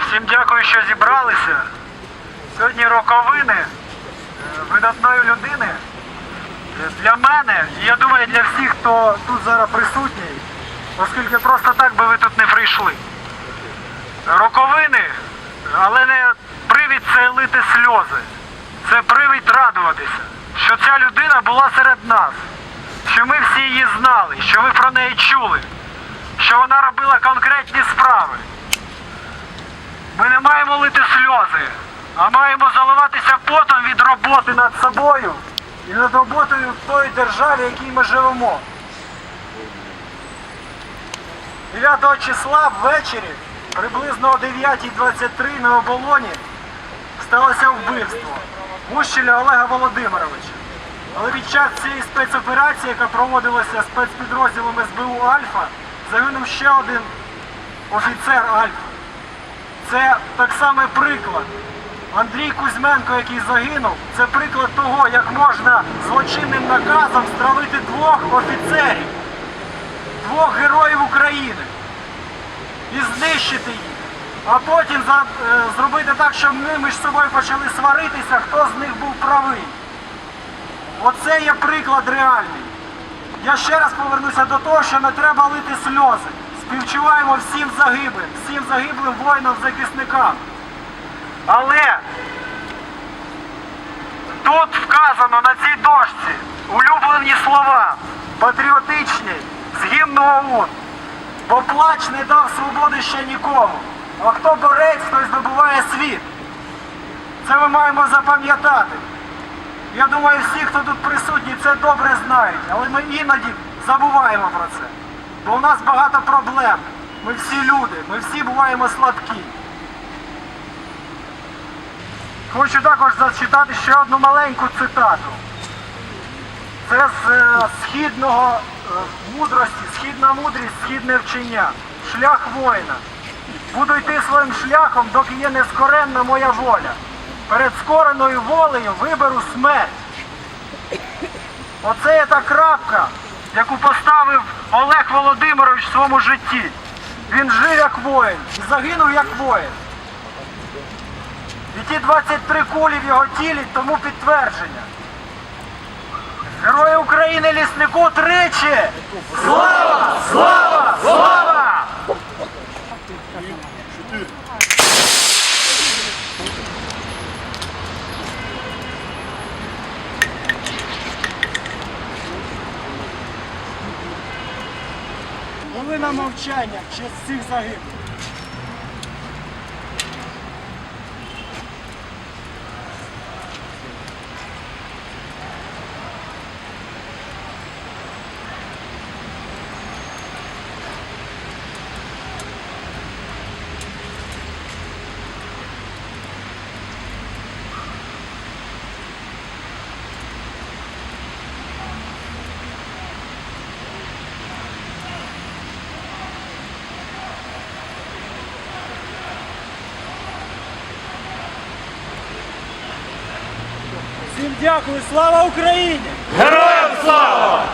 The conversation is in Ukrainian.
Всім дякую, що зібралися. Сьогодні роковини е, видатної людини. Е, Для мене, і я думаю, для всіх, хто тут зараз присутній, оскільки просто так би ви тут не прийшли. Роковини, але не привід це лити сльози. Це привід радуватися, що ця людина була серед нас, що ми всі її знали, що ви про неї чули, що вона робила конкретні справи. Ми не маємо лити сльози, а маємо заливатися потом від роботи над собою і над роботою в той державі, в якій ми живемо. 9 числа ввечері, приблизно о 9.23 на оболоні, сталося вбивство Мущеля Олега Володимировича. Але під час цієї спецоперації, яка проводилася спецпідрозділом СБУ Альфа, загинув ще один офіцер Альфа. Це так само приклад. Андрій Кузьменко, який загинув, це приклад того, як можна злочинним наказом стравити двох офіцерів, двох героїв України і знищити їх. А потім е, зробити так, щоб ми між собою почали сваритися, хто з них був правий. Оце є приклад реальний. Я ще раз повернуся до того, що не треба лити сльози. Співчуваємо всім загиблим, всім загиблим воїнам-захисникам. Але тут вказано на цій дошці улюблені слова, патріотичні, з гімну ОУН. Бо плач не дав свободи ще нікому. А хто борець, той здобуває світ. Це ми маємо запам'ятати. Я думаю, всі, хто тут присутні, це добре знають, але ми іноді забуваємо про це. Бо у нас багато проблем. Ми всі люди, ми всі буваємо слабкі. Хочу також зачитати ще одну маленьку цитату. Це з е, східного е, мудрості, східна мудрість, східне вчення. Шлях воїна. Буду йти своїм шляхом, доки є нескоренна моя воля. Перед скореною волею виберу смерть. Оце є та крапка, яку поставив Олег Володимирович в своєму житті. Він жив як воїн і загинув як воїн. І ті 23 кулі в його тілі тому підтвердження. Герої України ліснику тричі! Слава! Слава! Слава! Хвилина мовчання в честь всіх загиблих. Всім дякую, слава Україні! Героям слава!